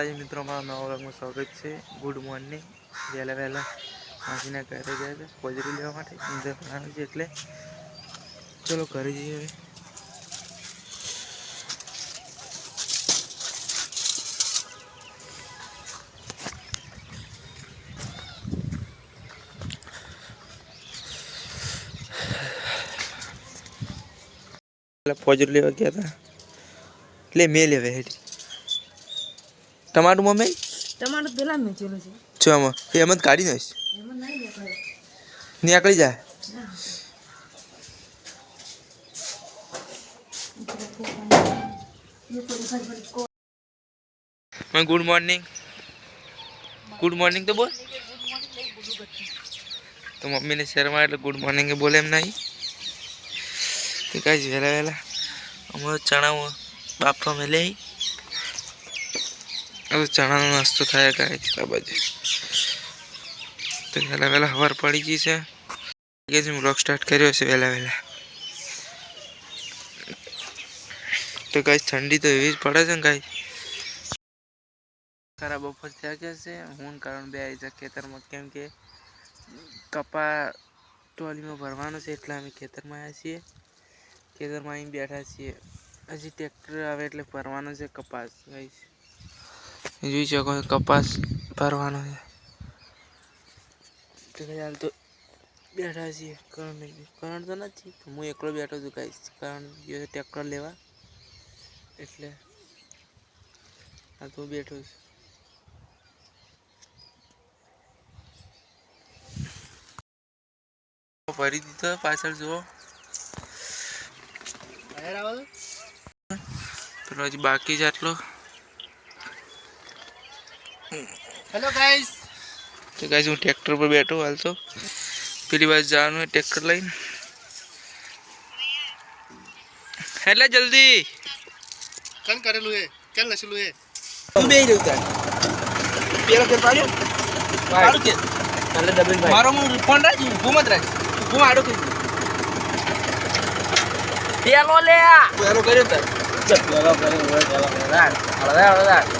માતાજી મિત્રો, મારા નવા વર્ગમાં સ્વાગત છે. ગુડ મોર્નિંગ વહેલા વહેલા માસીના ઘરે ગયા છે પોઝિટિવ લેવા માટે ઇન્જર ભણાવે છે એટલે. ચલો ઘરે જઈએ હવે. પોઝિટિવ લેવા ગયા હતા. એટલે મેં લેવા હેઠી. તમારું મમ્મી? તમારું પેલા મેં જોયું છે. જો એમાં એમ જ કાઢી નાખીશ. નીકળી જાય. ગુડ મોર્નિંગ ગુડ મોર્નિંગ તો બોલ. તો મમ્મીને શહેરમાં એટલે ગુડ મોર્નિંગ બોલે એમ નહીં. તો કાંઈ જ વહેલા વહેલા. અમારો ચણા બાપા મેં લઈ હવે ચણાનો નાસ્તો થાય કાંઈ આ બધે તો વહેલા વહેલા હવાર પડી ગઈ છે. કે છે બ્લોગ સ્ટાર્ટ કર્યો છે વહેલા વહેલા. તો કાંઈ ઠંડી તો એવી જ પડે છે ને કાંઈ. ખરા બપોર થયા ગયા છે? હું કારણ બે આવી છે ખેતરમાં, કેમ કે કપા ટોલીમાં ભરવાનો છે, એટલે અમે ખેતરમાં આવ્યા છીએ. ખેતરમાં અહીં બેઠા છીએ. હજી ટ્રેક્ટર આવે એટલે ભરવાનો છે, કપાસ, ગાઈસ. જોઈ શકો કપાસ ભરવાનો છે. હાલ તો બેઠા છીએ કરણ કરણ તો નથી હું એકલો બેઠો છું ગાઈસ. કરણ ગયો ટ્રેક્ટર લેવા. એટલે આ તો બેઠો છું. ભરી દીધો પાછળ જુઓ. પેલો હજી બાકી છે આટલો. હેલો ગાઈસ તો ગાઈસ હું ટ્રેક્ટર પર બેઠો હાલ તો. પેલી વાર જવાનું હોય ટ્રેક્ટર લઈને. એટલે જલ્દી. કન કરેલું હે કેમ લસેલું હે તું બે રહ્યું તાર. પેલો કે પાડ્યો? પાડું કે. એટલે ડબલ મારો હું ફોન રાખી ઘૂમત રાખી. હું આડો કરી પેલો લે પેલો કર્યો તાર. પેલો કર્યો પેલો કર્યો.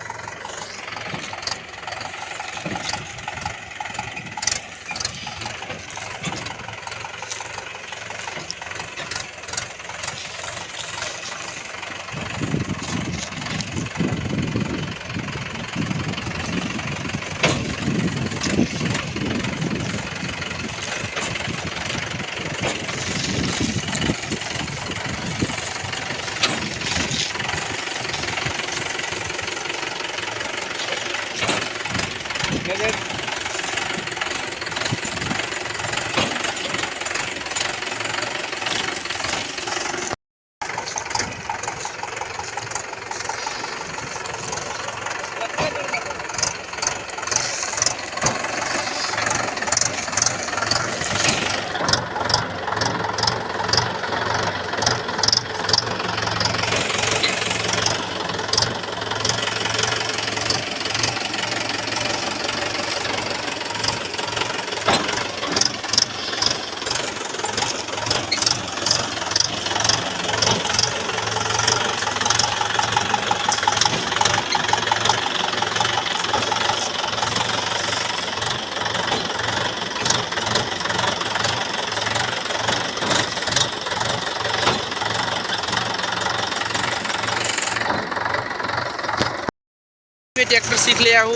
ट्रैक्टर सीख लिया हूँ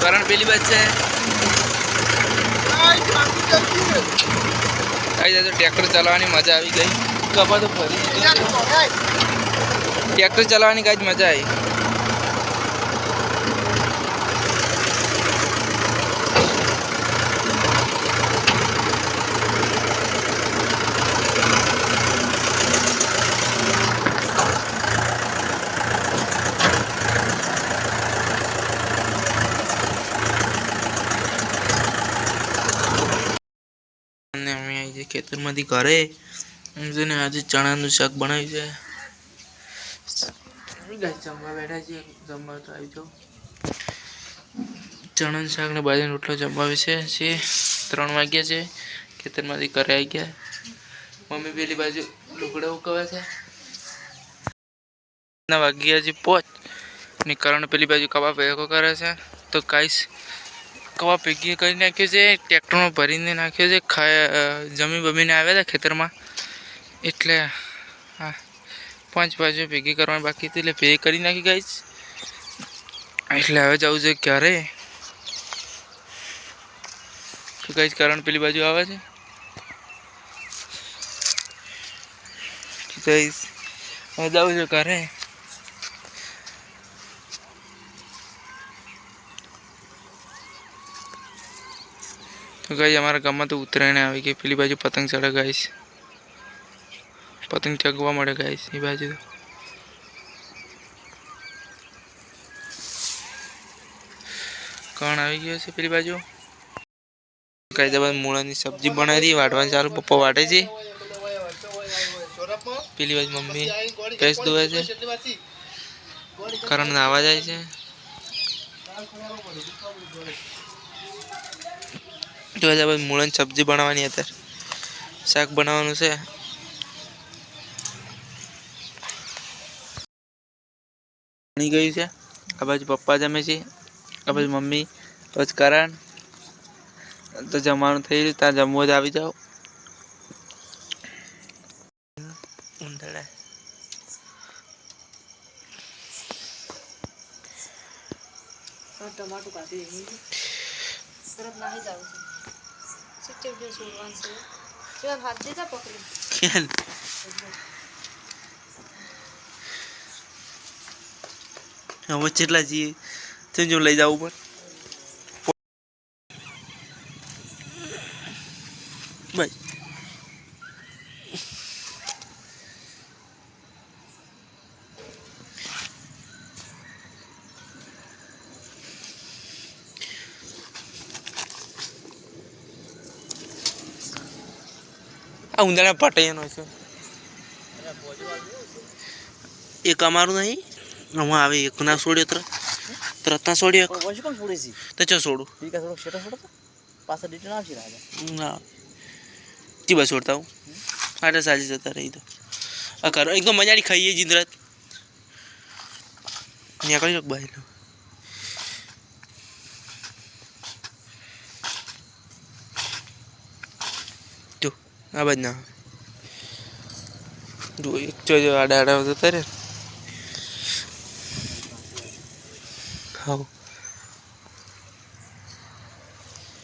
करण पहली बच्चे है तो ट्रैक्टर चलावानी मजा आई गई कपा तो फरी ट्रैक्टर चलावानी गई मजा आई જ ખેતરમાંથી ઘરે. છે ને આજે ચણાનું શાક બનાવ્યું છે. જમવા? બેઠા છે જમવા તો આવી જાઓ. ચણાનું શાક ને બાજરી રોટલો જમવા છે. છે ત્રણ વાગ્યા છે. ખેતરમાંથી ઘરે આવી ગયા. મમ્મી પેલી બાજુ લુગડા ઉકવે છે. વાગ્યા છે પોચ. ને કરણ પેલી બાજુ કબાબ ભેગો કરે છે. તો કાંઈ કવા ભેગી કરી નાખ્યો છે, ટ્રેક્ટરમાં ભરીને નાખ્યો છે જમી બમીને આવ્યા હતા ખેતરમાં. એટલે હા પાંચ બાજુ ભેગી કરવાની બાકી હતી, એટલે ભેગી કરી નાખી ગઈ એટલે હવે જવું છે ક્યારે તો ગાઈશ કારણ પેલી બાજુ આવે છે. ગાઈશ હવે જવું છે ઘરે. તો ગાઈ અમારા ગામમાં તો ઉત્તરાયણ આવી ગઈ પેલી બાજુ પતંગ ચડે ગાઈશ પતંગ ચગવા મળે ગાઈશ એ બાજુ. તો કણ આવી ગયો છે પેલી બાજુ? કાયદાબાદ મૂળાની સબ્જી બનાવી હતી, વાટવાની ચાલુ, પપ્પા વાટે છે. પેલી બાજુ મમ્મી ભેંસ ધોવે છે. કરણ નાવા જાય છે. આજે આપણે મૂળાની સબ્જી બનાવવાની અત્યારે. શાક બનાવવાનું છે. બની ગયું છે. આ બાજુ પપ્પા જમે છે. આ બાજુ મમ્મી પછી કરણ. તો જમવાનું થઈ ગયું. ત્યાં જમવું જ આવી જાઓ. ટમાટું કાપી દઈએ નાહી જાવ છે. સિક્ચર બે છોડવાનું છે ચાલ હાથ દેતા પકડી ખેલ હવે કેટલા જઈએ તેમ જેમ લઈ જવું પણ આ ઉંદરા પટાઈનો છે. એક અમારું નહીં હું આવે એક ના છોડ્યો તરત તરત ના છોડ્યો એક. પછી પણ છોડે છે? તો ચો છોડું? પાછા ડિટેલ આવશે રાજા. ના. તી બસ છોડતા હું. આટલે સાજી જતા રહી તો. આ કરો એકદમ મજાની ખાઈએ જીંદરત. નીકળી શકો બહાર જો આ બાજ ના જો એક જો જો આડા આડા જતા રે હાવ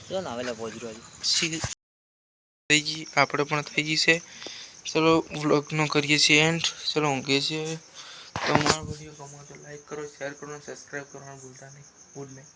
ચલો ના આવેલા પહોંચી થઈ ગઈ? આપણે પણ થઈ ગઈ છે. ચલો વ્લોગનો કરીએ છીએ એન્ડ ચલો ઊંઘીએ છીએ તમારો વીડિયો ગમો તો લાઈક કરો શેર કરો અને સબસ્ક્રાઈબ કરવાનું ભૂલતા નહીં. ભૂલ નહીં.